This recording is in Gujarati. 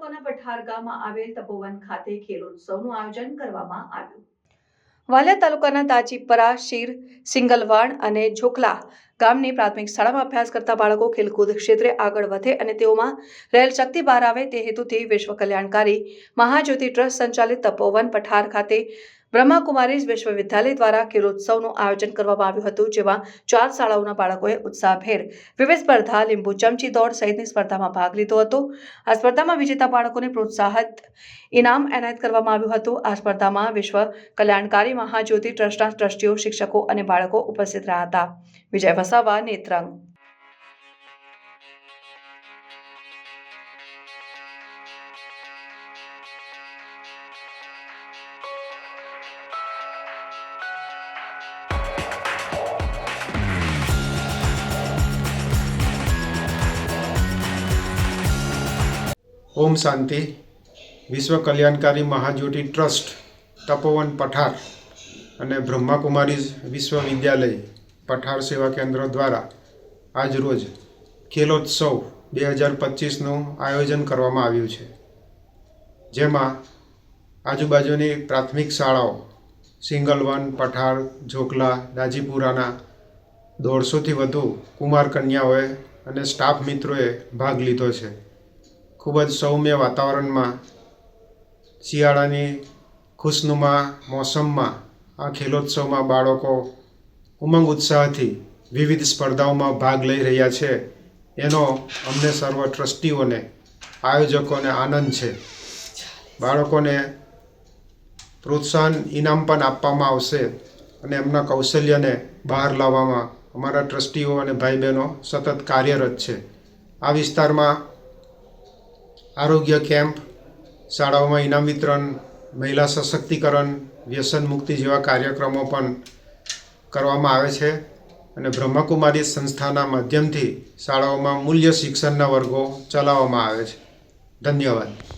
પઠાર ગામમાં આવેલ તપોવન ખાતે ખેલોત્સવનું આયોજન કરવામાં આવ્યું. વાલિયા તાલુકાના તાજીપરા શીર સિંગલવાણ અને ઝોકલા ગામની પ્રાથમિક શાળામાં અભ્યાસ કરતા બાળકો ખેલકૂદ ક્ષેત્રે આગળ વધે અને તેઓમાં રહેલ શક્તિ બહાર આવે તે હેતુથી વિશ્વ કલ્યાણકારી મહાજ્યોતિ ટ્રસ્ટ સંચાલિત તપોવન પઠાર ખાતે બ્રહ્માકુમારીઝ વિશ્વવિદ્યાલય દ્વારા ખેલોત્સવનું આયોજન કરવામાં આવ્યું હતું, જેમાં ચાર શાળાઓના બાળકોએ ઉત્સાહભેર વિવિધ સ્પર્ધા, લીંબુ ચમચી દોડ સહિતની સ્પર્ધામાં ભાગ લીધો હતો. આ સ્પર્ધામાં વિજેતા બાળકોને પ્રોત્સાહિત ઇનામ એનાયત કરવામાં આવ્યું હતું. આ સ્પર્ધામાં વિશ્વ કલ્યાણકારી મહાજ્યોતિ ટ્રસ્ટના ટ્રસ્ટીઓ, શિક્ષકો અને બાળકો ઉપસ્થિત રહ્યા હતા. વિજય વસાવા, નેત્રંગ ઓમ શાંતિ. વિશ્વ કલ્યાણકારી મહાજ્યોતિ ટ્રસ્ટ, તપોવન પઠાર અને બ્રહ્માકુમારીઝ વિશ્વવિદ્યાલય, પઠાર સેવા કેન્દ્ર દ્વારા આજરોજ ખેલોત્સવ બે હજાર પચીસનું આયોજન કરવામાં આવ્યું છે. જેમાં આજુબાજુની પ્રાથમિક શાળાઓ, સિંગલ વન, પઠાર, ઝોકલા દાજીપુરાના દોઢસોથી વધુ કુમાર કન્યાઓએ અને સ્ટાફ મિત્રોએ ભાગ લીધો છે. ખૂબ જ સૌમ્ય વાતાવરણમાં, શિયાળાની ખુશનુમા મોસમમાં, આ ખેલોત્સવમાં બાળકો ઉમંગ ઉત્સાહથી વિવિધ સ્પર્ધાઓમાં ભાગ લઈ રહ્યા છે. એનો અમને સર્વ ટ્રસ્ટીઓને, આયોજકોને આનંદ છે. બાળકોને પ્રોત્સાહન ઇનામ પણ આપવામાં આવશે અને એમના કૌશલ્યને બહાર લાવવામાં અમારા ટ્રસ્ટીઓ અને ભાઈ બહેનો સતત કાર્યરત છે. આ વિસ્તારમાં આરોગ્ય કેમ્પ, શાળાઓમાં ઇનામ વિતરણ, મહિલા સશક્તિકરણ, વ્યસન મુક્તિ જેવા કાર્યક્રમો પણ કરવામાં આવે છે અને બ્રહ્મકુમારી સંસ્થાના માધ્યમથી શાળાઓમાં મૂલ્ય શિક્ષણના વર્ગો ચલાવવામાં આવે છે. ધન્યવાદ.